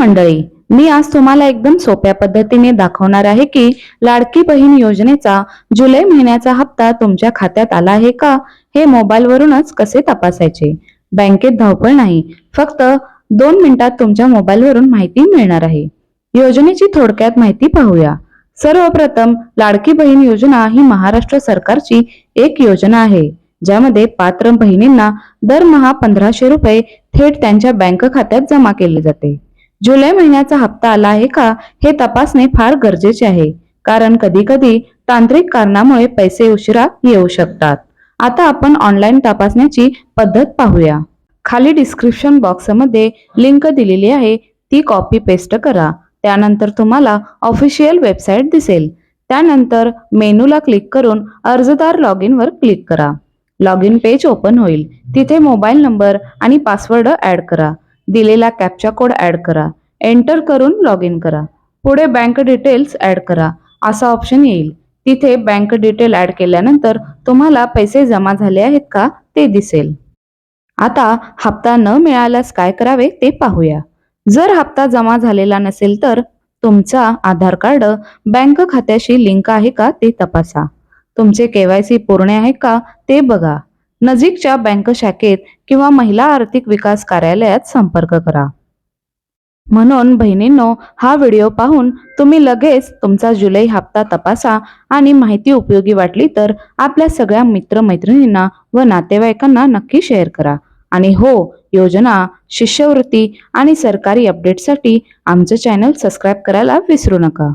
मंडळी मी आज तुम्हाला एकदम सोप्या पद्धतीने दाखवणार आहे की लाडकी बहीण योजनेचा जुलै महिन्याचा हप्ता तुमच्या खात्यात आला आहे का? हे मोबाईलवरूनच कसे तपासायचे? बँकेत धावपळ नाही फक्त दोन मिनिटात तुमच्या मोबाईलवरून माहिती मिळणार आहे. योजनेची थोडक्यात माहिती पाहूया. सर्वप्रथम लाडकी बहीण योजना ही महाराष्ट्र सरकारची एक योजना आहे ज्यामध्ये पात्र बहिणींना दरमहा पंधराशे रुपये थेट त्यांच्या बँक खात्यात जमा केले जाते. जुलै महिन्याचा हप्ता आला आहे का हे तपासणे फार गरजेचे आहे. कारण कधी कधी तांत्रिक कारणामुळे पैसे उशिरा येऊ शकतात. आता आपण ऑनलाईन तपासण्याची पद्धत पाहूया. खाली डिस्क्रिप्शन बॉक्समध्ये लिंक दिलेली आहे. ती कॉपी पेस्ट करा. त्यानंतर तुम्हाला ऑफिशियल वेबसाईट दिसेल. त्यानंतर मेनूला क्लिक करून अर्जदार लॉग इनवर क्लिक करा. लॉग इन पेज ओपन होईल. तिथे मोबाईल नंबर आणि पासवर्ड ॲड करा. दिलेला कॅप्चा कोड ऍड करा. एंटर करून लॉग इन करा. पुढे बँक डिटेल्स ऍड करा. असा ऑप्शन येईल. तिथे बँक डिटेल ऍड केल्यानंतर तुम्हाला पैसे जमा झाले आहेत का ते दिसेल. आता हप्ता न मिळाल्यास काय करावे ते पाहूया. जर हप्ता जमा झालेला नसेल तर तुमचा आधार कार्ड बँक खात्याशी लिंक आहे का ते तपासा. तुमचे केवायसी पूर्ण आहे का ते बघा. नजीकच्या बँक शाखेत किंवा महिला आर्थिक विकास कार्यालयात संपर्क करा. म्हणून बहिणींनो हा व्हिडिओ पाहून तुम्ही लगेच तुमचा जुलै हप्ता तपासा आणि माहिती उपयोगी वाटली तर आपल्या सगळ्या मित्रमैत्रिणींना व नातेवाईकांना नक्की शेअर करा. आणि हो योजना शिष्यवृत्ती आणि सरकारी अपडेटसाठी आमचं चॅनल सबस्क्राईब करायला विसरू नका.